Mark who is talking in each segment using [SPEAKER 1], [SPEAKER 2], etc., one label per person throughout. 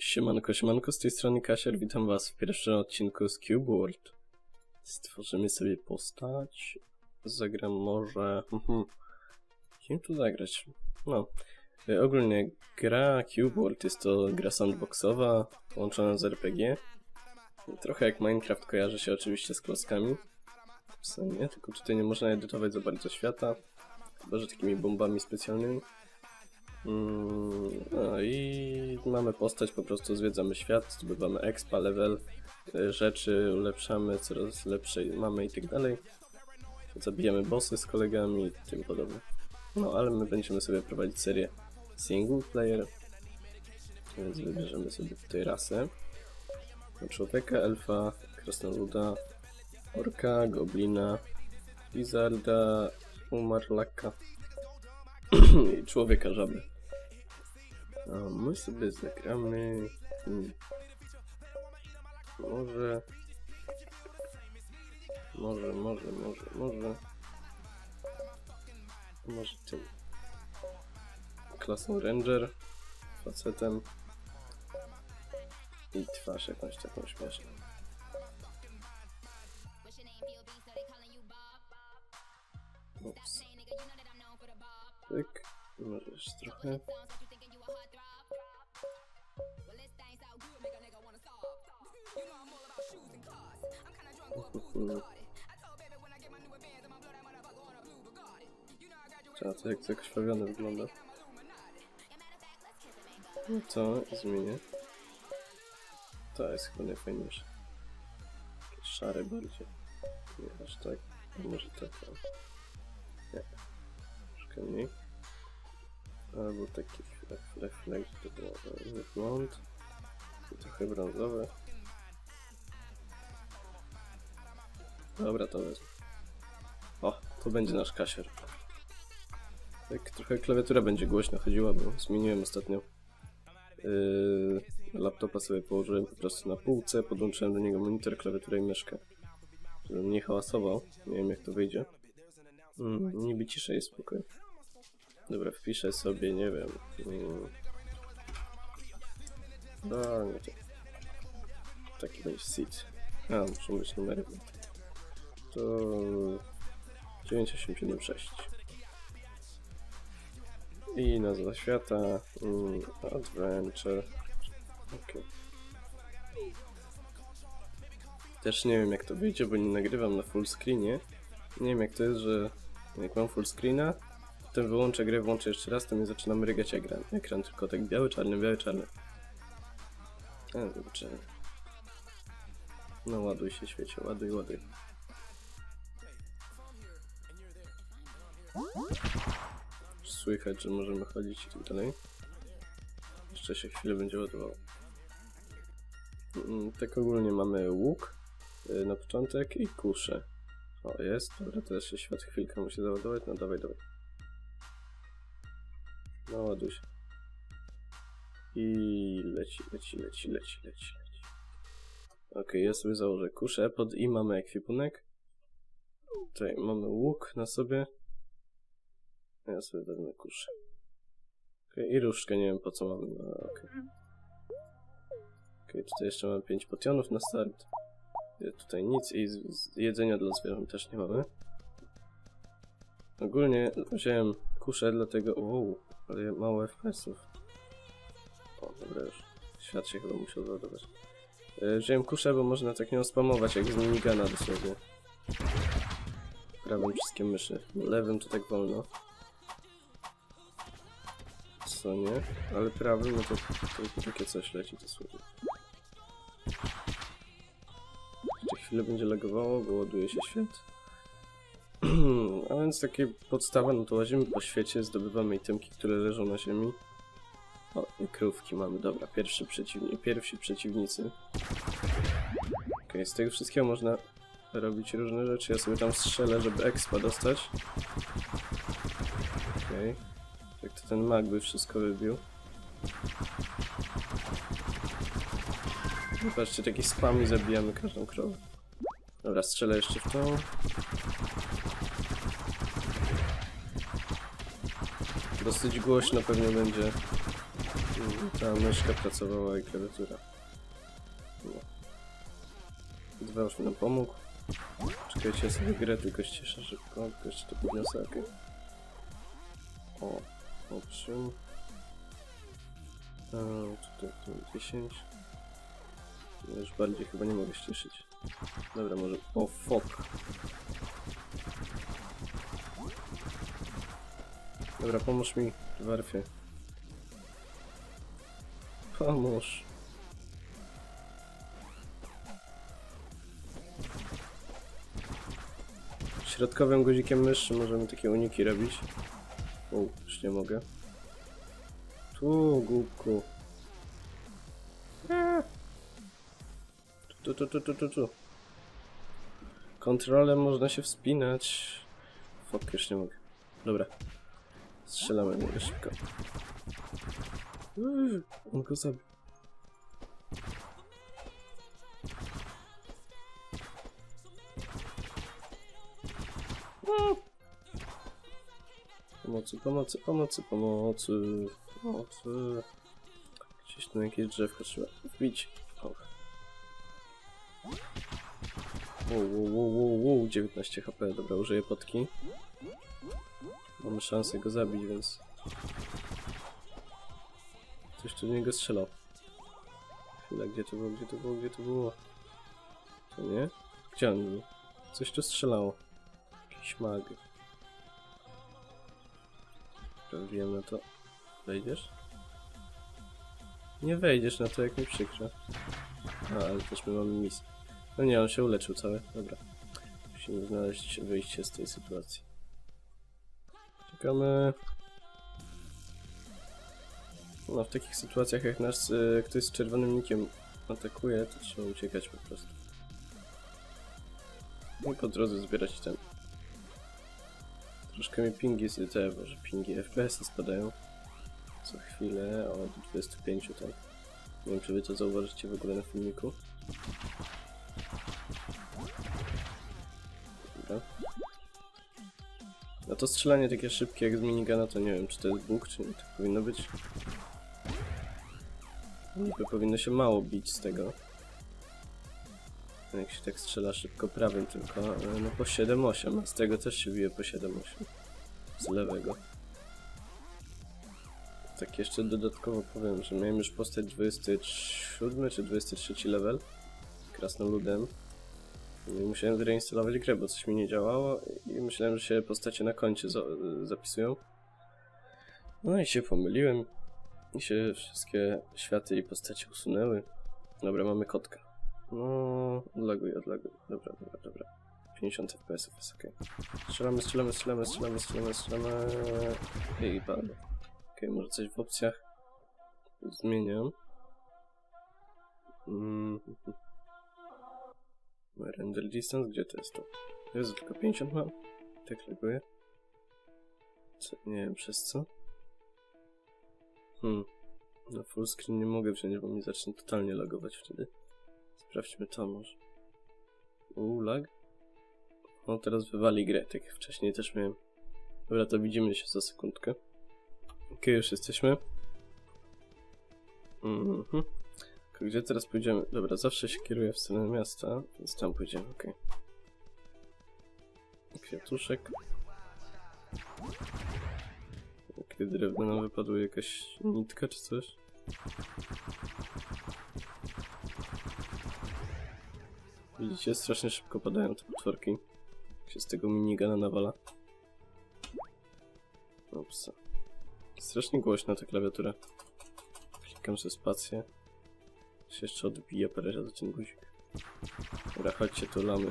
[SPEAKER 1] Siemanko, siemanko, z tej strony Kasier, witam was w pierwszym odcinku z Cube World. Stworzymy sobie postać, zagram może... mhm. Kim tu zagrać? No, y, ogólnie gra Cube World jest to gra sandboxowa, połączona z RPG. Trochę jak Minecraft kojarzy się oczywiście z klockami. W sumie, tylko tutaj nie można edytować za bardzo świata, chyba że takimi bombami specjalnymi. Mm, No i mamy postać, po prostu zwiedzamy świat, zdobywamy expa, level, y, rzeczy ulepszamy, coraz lepsze mamy i tak dalej. Zabijamy bossy z kolegami i tym podobne. No ale my będziemy sobie prowadzić serię single player, więc wybierzemy sobie tutaj rasę. Człowieka, elfa, krasnoluda, orka, goblina, lizarda, umarlaka człowieka żaby. A my sobie zagramy. Może. Może, może, może, może. Może tym. Klasą Ranger, facetem. I twarz jakąś taką śmieszną. Ups. Tyk. Może jeszcze trochę. Trzeba to jak zakrwawione wygląda. No co? Zmienię. To jest chyba najfajniejsze. Szare bardziej. Nie aż tak. Może tak. Nie. Mniej. Albo taki flek, flek, flek, to było e. I trochę brązowe. Dobra, to wezmę. O, to będzie nasz kasier. Tak, trochę klawiatura będzie głośno chodziła, bo zmieniłem ostatnio. Yy, laptopa sobie położyłem po prostu na półce, podłączyłem do niego monitor, klawiaturę i myszkę. Żebym nie hałasował, nie wiem jak to wyjdzie. Mm, niby ciszej jest spokój. Dobra, wpiszę sobie, nie wiem. Mm, no, nie to. Taki będzie seed. A, muszą być numery. To 9876. I nazwa świata. Mm, adventure. Ok. Też nie wiem jak to wyjdzie, bo nie nagrywam na full screenie. Nie wiem jak to jest, że jak mam full screena, potem wyłączę grę, włączę jeszcze raz, to mi zaczyna mrygać ekran. Ekran tylko tak biały, czarny, biały, czarny. A. No ładuj się świecie, ładuj, ładuj. Słychać, że możemy chodzić i tak dalej. Jeszcze się chwilę będzie ładowało. Mm, Tak ogólnie mamy łuk y, na początek i kuszę. O, jest. Dobra, teraz się świat chwilkę musi załadować. No dawaj, dawaj. No ładuj się. I leci, leci, leci, leci, leci, leci. Ja sobie założę kuszę. Pod i mamy ekwipunek. Tutaj mamy łuk na sobie. Ja sobie wezmę kuszę. Okej, i różdżkę, nie wiem po co mamy. No, okej. Okej, tutaj jeszcze mamy 5 potionów na start. Tutaj nic i jedzenia dla zwierząt też nie mamy. Ogólnie wziąłem kuszę, dlatego... Wow, ale mało FPS-ów. O, dobra już. Świat się chyba musiał załadować. Wziąłem kuszę, bo można tak nią spamować, jak z minigana dosłownie. Prawym wszystkie myszy. Lewym to tak wolno. Co nie? Ale prawym, no to, to takie coś leci dosłownie. Jeszcze chwilę będzie lagowało, bo ładuje się świat. A więc takie podstawa, no to łazimy po świecie, zdobywamy itemki, które leżą na ziemi. O, i krówki mamy, dobra, pierwszy przeciwni pierwsi przeciwnicy. Okej, z tego wszystkiego można robić różne rzeczy. Ja sobie tam strzelę, żeby expa dostać. Okej. Tak to ten mag by wszystko wybił. Patrzcie, taki spam i zabijamy każdą krowę. Dobra, strzelę jeszcze w tą. Dosyć głośno pewnie będzie. Mm, Ta myszka pracowała i klawiatura. Dwa już mi nam pomógł. Czekajcie, ja sobie grę tylko ściszę szybko, tylko jeszcze to podniosę, okej. O, owszem. A, tutaj, tu 10. Ja już bardziej chyba nie mogę ściszyć. Dobra, może... O, fuck. Dobra, pomóż mi, Warfie. Pomóż. Środkowym guzikiem myszy możemy takie uniki robić. O, już nie mogę. Tu, głupku. Eee. Tu, tu, tu, tu, tu, tu. Kontrolem można się wspinać. Fok, już nie mogę. Dobra. Strzelamy niego szybko. Uuu, On go zabił. Pomocy, pomocy, pomocy, pomocy, pomocy. Gdzieś tu jakieś drzewko trzeba wbić. O. Wow, wow, wow, wow, wow, 19 HP, dobra, użyję potki. Mamy szansę go zabić, więc... Coś tu do niego strzelał. Chwila, gdzie to było, gdzie to było, gdzie to było? To nie? Gdzie on był? Coś tu strzelało. Jakiś mag. Sprawdziłem na to. Wejdziesz? Nie wejdziesz na to, jak mi przykro. A, ale też my mamy misję. No nie, on się uleczył cały. Dobra. Musimy znaleźć wyjście z tej sytuacji. Czekamy. No, w takich sytuacjach jak nas y, ktoś z czerwonym nikiem atakuje, to trzeba uciekać po prostu. I po drodze zbierać ten. Troszkę mi pingi te, że pingi FPS-y spadają. Co chwilę od 25 tak. Nie wiem, czy wy to zauważycie w ogóle na filmiku. To strzelanie takie szybkie jak z minigana, to nie wiem, czy to jest bóg, czy nie, tak powinno być. Niby powinno się mało bić z tego. Jak się tak strzela szybko prawym tylko, e, no po 7-8, a z tego też się bije po 7-8. Z lewego. Tak jeszcze dodatkowo powiem, że miałem już postać 27 czy 23 level krasnoludem. Musiałem zreinstalować grę, bo coś mi nie działało i myślałem, że się postacie na koncie za zapisują. No i się pomyliłem. I się wszystkie światy i postacie usunęły. Dobra, mamy kotka. No, odlaguj, odlaguj. Dobra, dobra, dobra. 50 fps jest ok. Strzelamy, strzelamy, strzelamy, strzelamy, strzelamy, strzelamy. I padło. Ok, może coś w opcjach zmieniam. Mm. Render distance, gdzie to jest to? Jest tylko 50 mam. Tak laguje. Co? Nie wiem przez co. Hmm. Na full screen nie mogę wziąć, bo mi zacznie totalnie lagować wtedy. Sprawdźmy to może. Uuu, lag? No teraz wywali grę, tak jak wcześniej też miałem. Dobra, to widzimy się za sekundkę. Ok, już jesteśmy. Mhm. Gdzie teraz pójdziemy? Dobra, zawsze się kieruję w stronę miasta, więc tam pójdziemy, ok. Kwiatuszek. Kiedy drewno nam wypadła jakaś nitka czy coś? Widzicie, strasznie szybko padają te potworki. Się z tego minigana nawala. Ups. Strasznie głośna ta klawiatura. Klikam sobie spację. Się jeszcze odbija parę razy ten guzik. Dobra, chodźcie tu lamy.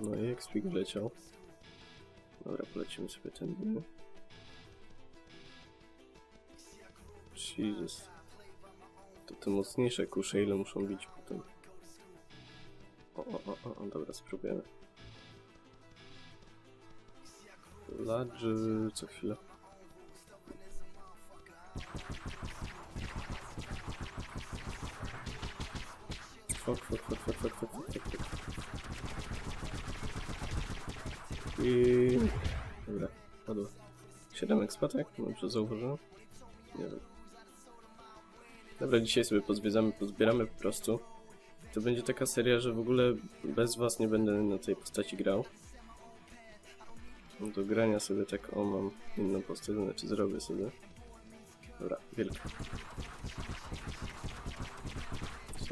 [SPEAKER 1] No i ekspik wleciał. Dobra, polecimy sobie ten. Jesus. To te mocniejsze kusze, ile muszą bić potem? O, o, o, o dobra, spróbujemy. Ladży co chwilę. Fok, fok, fok, fok, fok, fok, fok, fok. I... Dobra, padło. 7 ekspatek? Dobrze zauważyłem? Nie wiem. Dobra, dzisiaj sobie pozwiedzamy, pozbieramy po prostu. To będzie taka seria, że w ogóle bez was nie będę na tej postaci grał. Do grania sobie tak, o mam inną postać, znaczy zrobię sobie. Dobra, wielka.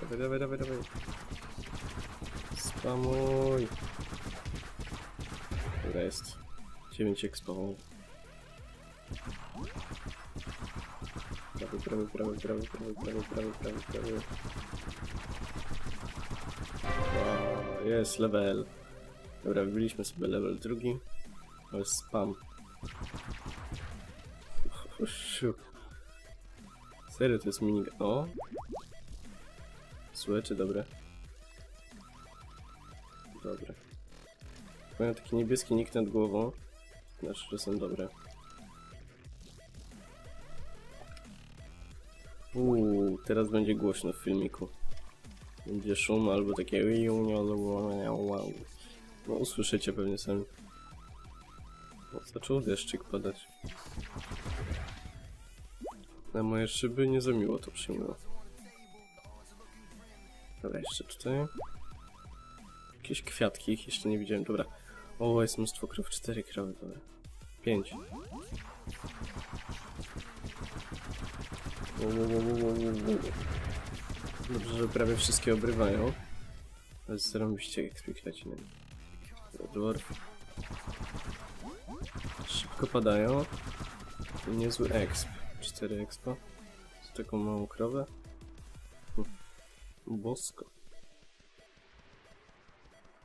[SPEAKER 1] Dawaj, dawaj, dawaj, dawaj. Spamuj. Dobra, jest. 9 expo. Prawy, prawy, prawy, prawy, prawy, prawy, prawy, prawy, prawy. Wow, jest level. Dobra, wbiliśmy sobie level drugi. Jest spam. Serio, to jest minigun. O! Złe czy dobre? Dobre. Mają taki niebieski nick nad głową. Znaczy, że są dobre. Uuu, teraz będzie głośno w filmiku. Będzie szum albo takie. No usłyszycie pewnie sami. O, zaczął deszczyk padać. Na moje szyby nie za miło to przyjmło. Dobra, jeszcze tutaj. Jakieś kwiatki, ich jeszcze nie widziałem. Dobra. O, jest mnóstwo krów. Cztery krowy, dobra. Pięć. Dobrze, że prawie wszystkie obrywają. Ale zarąbiście jak spikać na. Dwarf. Szybko padają. I niezły exp. Cztery expa. Z taką małą krowę. Hm. Bosko.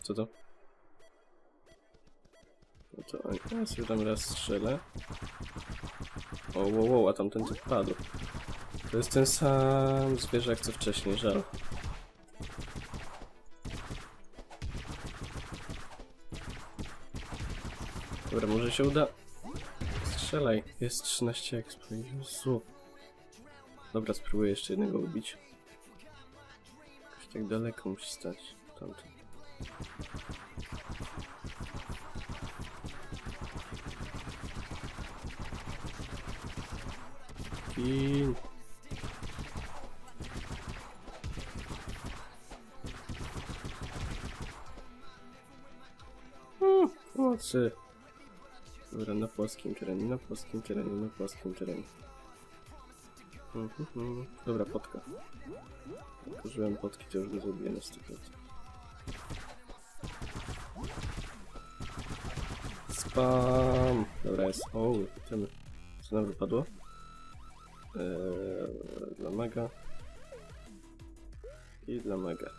[SPEAKER 1] Co to? No to ja sobie tam raz strzelę. O, wow, wow, a tamten typ padł. To jest ten sam zwierzak co wcześniej, żal. Dobra, może się uda. Strzelaj, jest 13 expo. Jezu. Dobra, spróbuję jeszcze jednego ubić. Jakoś tak daleko musi stać. Tamten. Gin. Mm, Pomocy. Dobra, na płaskim terenie, na płaskim terenie, na płaskim terenie. Mhm, mhm. Dobra, potka. Użyłem potki, to już go zrobię na 100%. Spam! Dobra, jest. O. Co nam wypadło? Eee, dla mega. I dla mega.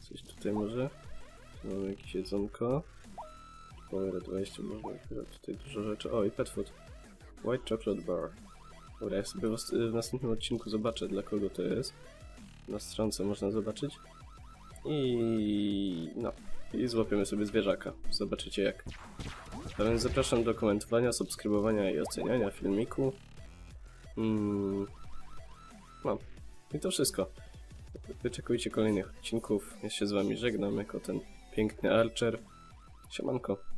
[SPEAKER 1] Coś tutaj może? Tu Mamy jakieś jedzonko. Power 20, można akurat tutaj dużo rzeczy. O, i pet food. White chocolate bar. Dobra, ja sobie w następnym odcinku zobaczę dla kogo to jest. Na stronce można zobaczyć. I no. I złapiemy sobie zwierzaka. Zobaczycie jak. A więc zapraszam do komentowania, subskrybowania i oceniania filmiku. Mm. No. I to wszystko. Wyczekujcie kolejnych odcinków. Ja się z wami żegnam jako ten piękny Archer. Siemanko.